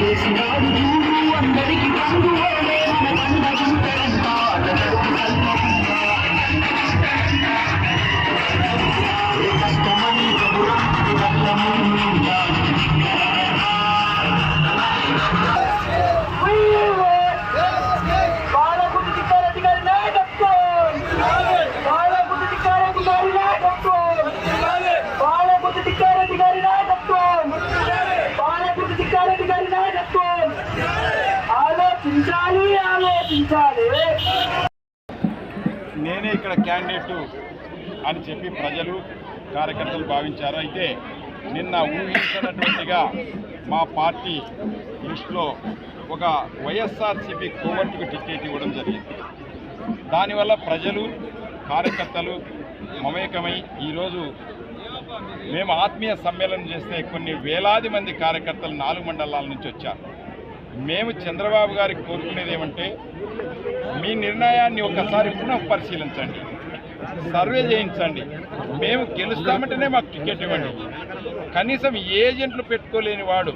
చేసినాడు అందరికి బాలగుడి నేనే ఇక్కడ క్యాండిడేట్ అని చెప్పి ప్రజలు కార్యకర్తలు భావించారు. అయితే నిన్న ఊహించినటువంటిగా మా పార్టీ లిస్టులో ఒక వైఎస్ఆర్సీపీ కోవర్టుకు టికెట్ ఇవ్వడం జరిగింది. దానివల్ల ప్రజలు కార్యకర్తలు మమేకమై ఈరోజు మేము ఆత్మీయ సమ్మేళనం చేస్తే కొన్ని వేలాది మంది కార్యకర్తలు నాలుగు మండలాల నుంచి వచ్చారు. మేము చంద్రబాబు గారికి కోరుకునేది ఏమంటే మీ నిర్ణయాన్ని ఒకసారి పునః పరిశీలించండి సర్వే చేయించండి. మేము గెలుస్తామంటేనే మాకు టికెట్ ఇవ్వండి. కనీసం ఏజెంట్లు పెట్టుకోలేని వాడు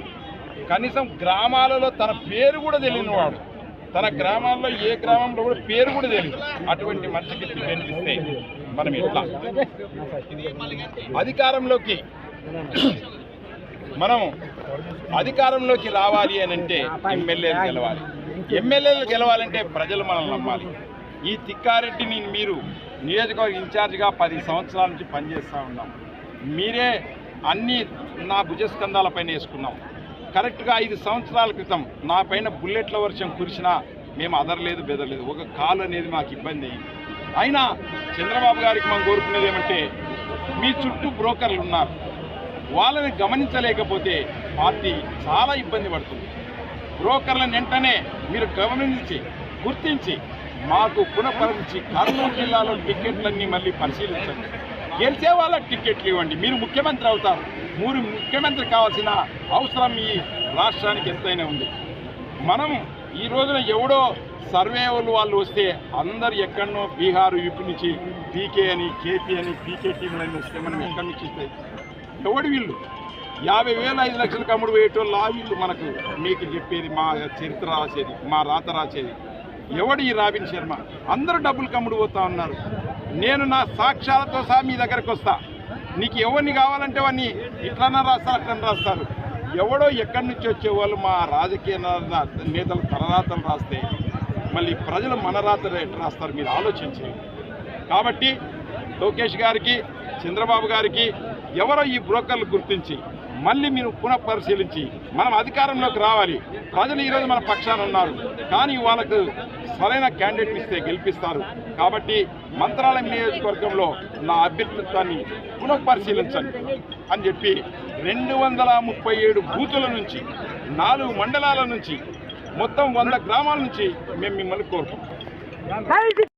కనీసం గ్రామాలలో తన పేరు కూడా తెలియని వాడు తన గ్రామాల్లో ఏ గ్రామంలో కూడా పేరు కూడా తెలియదు. అటువంటి మనిషికి టికెట్ ఇస్తే మనం ఎట్లా? అధికారంలోకి మనం అధికారంలోకి రావాలి అని అంటే ఎమ్మెల్యేలు గెలవాలి. ఎమ్మెల్యేలు గెలవాలంటే ప్రజలు మనల్ని నమ్మాలి. ఈ తిక్కారెడ్డిని మీరు నియోజకవర్గ ఇన్ఛార్జిగా పది సంవత్సరాల నుంచి పనిచేస్తూ ఉన్నాం. మీరే అన్నీ నా భుజస్కంధాలపైన వేసుకున్నాం. కరెక్ట్గా ఐదు సంవత్సరాల క్రితం నా పైన బుల్లెట్ల వర్షం కురిసినా మేము అదరలేదు బెదరలేదు. ఒక కాలు అనేది మాకు ఇబ్బంది అయింది. అయినా చంద్రబాబు గారికి మనం కోరుకునేది ఏమంటే మీ చుట్టూ బ్రోకర్లు ఉన్నారు. వాళ్ళని గమనించలేకపోతే పార్టీ చాలా ఇబ్బంది పడుతుంది. బ్రోకర్లను వెంటనే మీరు గమనించి గుర్తించి మాకు పునఃపరించి కర్నూలు జిల్లాలో టికెట్లన్నీ మళ్ళీ పరిశీలించండి. గెలిచే వాళ్ళ టికెట్లు ఇవ్వండి. మీరు ముఖ్యమంత్రి అవుతారు. మీరు ముఖ్యమంత్రి కావాల్సిన అవసరం ఈ రాష్ట్రానికి ఎంతైనా ఉంది. మనం ఈ రోజున ఎవడో సర్వే వాళ్ళు వాళ్ళు వస్తే అందరు ఎక్కడనో బీహార్ యూపీ నుంచి పీకే అని కేపీ అని పీకే టీంలని వస్తే మనం ఎక్కడి నుంచి ఇస్తాయి ఎవడు వీళ్ళు? యాభై వేలు ఐదు లక్షలకు అమ్ముడు పోయేటోళ్ళు ఆ వీళ్ళు మనకు. మీకు చెప్పేది మా చరిత్ర రాసేది మా రాత రాసేది. ఎవడు ఈ రాబిన్ శర్మ? అందరూ డబ్బులు కమ్ముడు పోతా ఉన్నారు. నేను నా సాక్ష్యాలతో సహా మీ దగ్గరకు వస్తా. నీకు ఎవరిని కావాలంటే వాడిని ఇట్లన్నా రాస్తారు అట్లన్నా రాస్తారు. ఎవడో ఎక్కడి నుంచి వచ్చేవాళ్ళు మా రాజకీయ నేతలు తలరాతలు రాస్తే మళ్ళీ ప్రజలు మన రాతలు ఎట్లా రాస్తారు. మీరు ఆలోచించండి. కాబట్టి లోకేష్ గారికి చంద్రబాబు గారికి ఎవరో ఈ బ్రోకర్లు గుర్తించి మళ్ళీ మీరు పునః పరిశీలించి మనం అధికారంలోకి రావాలి. ప్రజలు ఈరోజు మన పక్షాన ఉన్నారు. కానీ వాళ్ళకు సరైన క్యాండిడేట్ ఇస్తే గెలిపిస్తారు. కాబట్టి మంత్రాలయం నియోజకవర్గంలో నా అభ్యర్థిత్వాన్ని పునః పరిశీలించండి అని చెప్పి రెండు వందల ముప్పై ఏడు బూతుల నుంచి నాలుగు మండలాల నుంచి మొత్తం వంద గ్రామాల నుంచి మేము మిమ్మల్ని కోరుకుంటాం